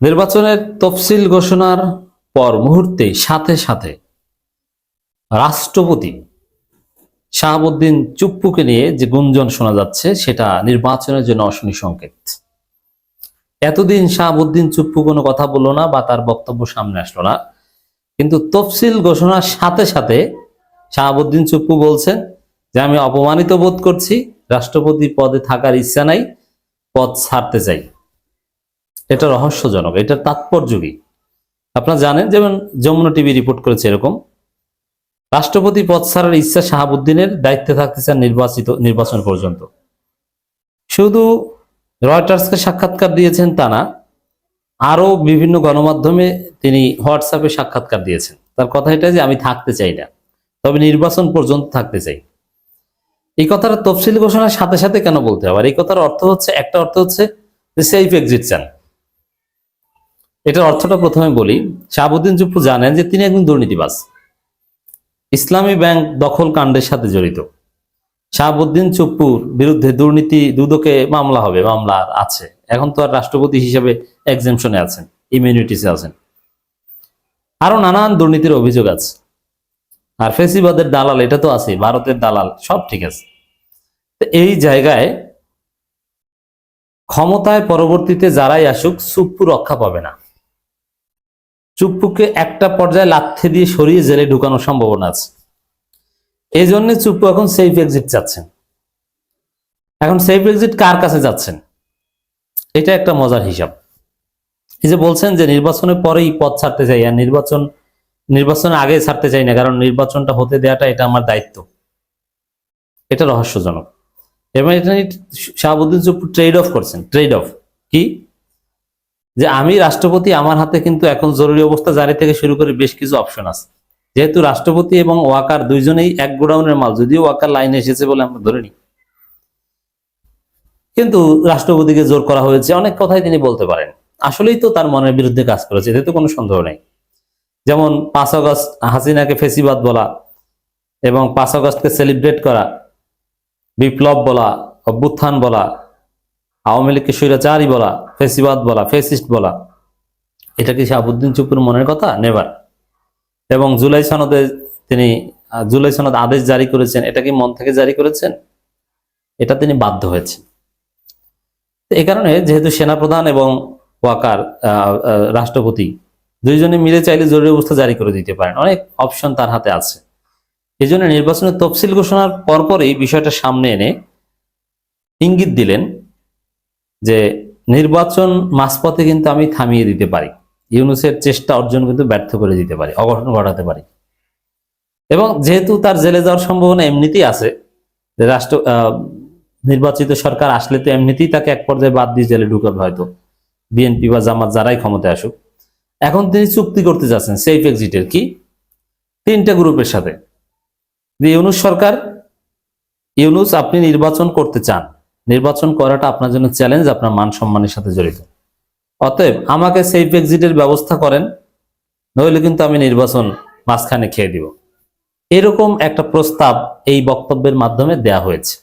নির্বাচনের তফসিল ঘোষণার পর মুহূর্তে সাথে সাথে রাষ্ট্রপতি শাহাবুদ্দিন চুপ্পুকে নিয়ে যে গুঞ্জন শোনা যাচ্ছে, সেটা নির্বাচনের জন্য অশনি সংকেত। এতদিন শাহাবুদ্দিন চুপ্পু কোনো কথা বলল না বা তার বক্তব্য সামনে আসলো না। কিন্তু তফসিল ঘোষণার সাথে সাথে শাহাবুদ্দিন চুপ্পু বলছেন যে, আমি অপমানিত বোধ করছি, রাষ্ট্রপতি পদে থাকার ইচ্ছা নাই, পদ ছাড়তে চাই। এটা রহস্যজনক, এটা তাৎপর্য আপনারা জানেন যেমন যমুনা টিভি রিপোর্ট করেছে এরকম। রাষ্ট্রপতি পদ ছাড়ার ইচ্ছা শাহাবুদ্দিনের দায়িত্বে থাকতে চান নির্বাচিত, নির্বাচন পর্যন্ত। শুধু রয়টার্সকে সাক্ষাৎকার দিয়েছেন তা না, আরও বিভিন্ন গণমাধ্যমে তিনি হোয়াটসঅ্যাপে সাক্ষাৎকার দিয়েছেন। তার কথা এটা যে আমি থাকতে চাই না, তবে নির্বাচন পর্যন্ত থাকতে চাই। এই কথাটা তফসিল ঘোষণার সাথে সাথে কেন বলতে হবে আর এই কথার অর্থ হচ্ছে, একটা অর্থ হচ্ছে সেফ এক্সিট চান। এটার অর্থটা প্রথমে বলি। শাহাবুদ্দিন চুপ্পু জানেন যে তিনি একজন দুর্নীতিবাজ। ইসলামী ব্যাংক দখল কাণ্ডের সাথে জড়িত। শাহাবুদ্দিন চুপ্পুর বিরুদ্ধে দুর্নীতি দুদকে মামলা হবে, মামলা আছে। এখন তো আর রাষ্ট্রপতি হিসেবে এক্সেমশনে আছেন ইমিউনিটিসে আছেন। আরও নানান দুর্নীতির অভিযোগ আছে। আর ফেসিবাদের দালাল, এটা তো আছে ভারতের দালাল, সব ঠিক আছে। এই জায়গায় ক্ষমতায় পরবর্তীতে যারাই আসুক চুপ্পু রক্ষা পাবে না। চুপ্পুকে একটা পর্যায়ে লাথি দিয়ে সরিয়ে জেলে ঢুকানোর সম্ভাবনা আছে। এই জন্য চুপ্পু এখন সেফ এক্সিট চাচ্ছেন। এখন সেফ এক্সিট কার কাছে যাচ্ছেন? এটা একটা মজার হিসাব। এই যে বলছেন যে নির্বাচনের পরেই পথ ছাড়তে চাই, আর নির্বাচন নির্বাচনের আগে ছাড়তে চাই না, কারণ নির্বাচনটা হতে দেওয়াটা এটা আমার দায়িত্ব। এটা রহস্যজনক। এবং এটা শাহাবুদ্দিন চুপ্পু ট্রেড অফ করছেন। ট্রেড অফ কি? যে আমি রাষ্ট্রপতি, আমার হাতে কিন্তু এখন জরুরি অবস্থা জারি থেকে শুরু করে বেশ কিছু অপশন আছে। যেহেতু রাষ্ট্রপতি এবং ওয়াকার দুইজনেই এক গোডাউনের মাল, যদিও ওয়াকার লাইনে এসেছে বলে আমরা ধরে নিই। কিন্তু রাষ্ট্রপতিকে জোর করা হয়েছে, অনেক কথাই তিনি বলতে পারেন। আসলেই তো তার মনের বিরুদ্ধে কাজ করেছে, এতে তো কোনো সন্দেহ নেই। যেমন পাঁচ আগস্ট হাসিনাকে ফেসিবাদ বলা এবং পাঁচ আগস্টকে সেলিব্রেট করা, বিপ্লব বলা, অভ্যুত্থান বলা আওয়ামী লীগকে স্বৈরাচারই বলা, ফেসিবাদ বলা, ফেসিস্ট বলা, এটা কি শাহাবুদ্দিন চুপুর মনের কথা? নেবার এবং জুলাই সনদে তিনি জুলাই সনদ আদেশ জারি করেছেন, এটা কি মন থেকে জারি করেছেন? এটা তিনি বাধ্য হয়েছেন। এই কারণে যেহেতু সেনাপ্রধান এবং ওয়াকার রাষ্ট্রপতি, দুইজনে মিলে চাইলে জরুরি অবস্থা জারি করে দিতে পারেন। অনেক অপশন তার হাতে আছে। এই জন্য নির্বাচনের তফসিল ঘোষণার পরপরই বিষয়টা সামনে এনে ইঙ্গিত দিলেন যে নির্বাচন মাঝপথে কিন্তু আমি থামিয়ে দিতে পারি। ইউনুসের চেষ্টা অর্জন কিন্তু ব্যর্থ করে দিতে পারি, অঘটন ঘটাতে পারি। এবং যেহেতু তার জেলে যাওয়ার সম্ভাবনা এমনিতেই আছে, যে রাষ্ট্র নির্বাচিত সরকার আসলে তো এমনিতেই তাকে এক পর্যায়ে বাদ দিয়ে জেলে ঢুকাবে হয়তো। বিএনপি বা জামাত যারাই ক্ষমতায় আসুক। এখন তিনি চুক্তি করতে যাচ্ছেন সেফ এক্সিটের কি? তিনটা গ্রুপের সাথে। যে ইউনুস সরকার, ইউনুস আপনি নির্বাচন করতে চান নির্বাচন করাটা আপনার জন্য চ্যালেঞ্জ আপনার মান সম্মানের সাথে জড়িত। অতএব আমাকে সেফ এক্সিটের ব্যবস্থা করেন, নইলে কিন্তু আমি নির্বাচন মাঝখানে খেয়ে দিব। এরকম একটা প্রস্তাব এই বক্তব্যের মাধ্যমে দেয়া হয়েছে।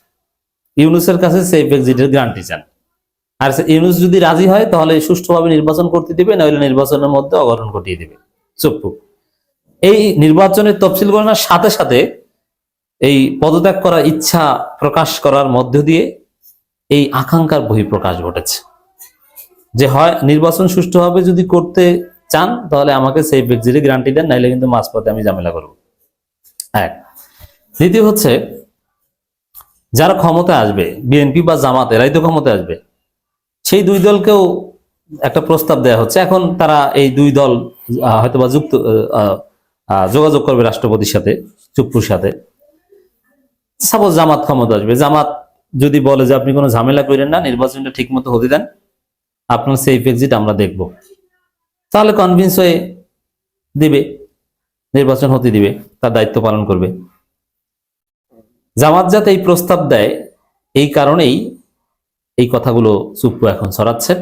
ইউনুসের কাছে সেফ এক্সিটের গ্যারান্টি চান। আর ইউনুস যদি রাজি হয়, তাহলে সুষ্ঠুভাবে নির্বাচন করতে দিবে, নইলে নির্বাচনের মধ্যে অঘটন ঘটিয়ে দিবে। চুপ্পু এই নির্বাচনের তফসিল গণনার সাথে সাথে এই পদত্যাগ করার ইচ্ছা প্রকাশ করার মধ্য দিয়ে এই আকাঙ্ক্ষার বহিঃপ্রকাশ ঘটেছে। যে হয় নির্বাচন সুষ্ঠুভাবে যদি করতে চান তাহলে আমাকে সেই এক্সিটে গ্যারান্টি দেন নাইলে কিন্তু মাঝপথে আমি ঝামেলা করব। এক। দ্বিতীয় হচ্ছে যারা ক্ষমতা আসবে বিএনপি বা জামাত এরাই তো ক্ষমতা আসবে সেই দুই দলকেও একটা প্রস্তাব দেওয়া হচ্ছে। এখন তারা এই দুই দল আহ, হয়তোবা যুক্ত যোগাযোগ করবে রাষ্ট্রপতির সাথে চুপ্পুর সাথে। সাপোজ জামাত ক্ষমতা আসবে জামাত যদি বলে যে আপনি কোনো ঝামেলা করেন না, নির্বাচনটা ঠিক মতো হতে দেন, আপনার সেফ এক্সিট আমরা দেখব। তাহলে কনভিন্স হয়ে দিবে, নির্বাচন হতে দিবে, তার দায়িত্ব পালন করবে। জামাত যাতে এই প্রস্তাব দেয়, এই কারণেই এই কথাগুলো চুপ্পু এখন ছড়াচ্ছে।